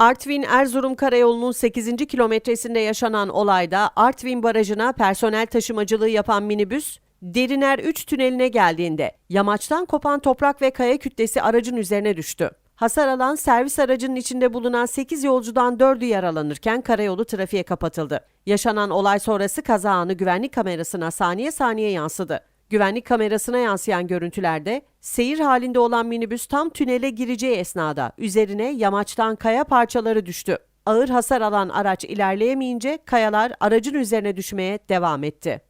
Artvin-Erzurum Karayolu'nun 8. kilometresinde yaşanan olayda Artvin Barajı'na personel taşımacılığı yapan minibüs, Deriner 3 tüneline geldiğinde yamaçtan kopan toprak ve kaya kütlesi aracın üzerine düştü. Hasar alan servis aracının içinde bulunan 8 yolcudan 4'ü yaralanırken karayolu trafiğe kapatıldı. Yaşanan olay sonrası kaza anı güvenlik kamerasına saniye saniye yansıdı. Güvenlik kamerasına yansıyan görüntülerde seyir halinde olan minibüs tam tünele gireceği esnada üzerine yamaçtan kaya parçaları düştü. Ağır hasar alan araç ilerleyemeyince kayalar aracın üzerine düşmeye devam etti.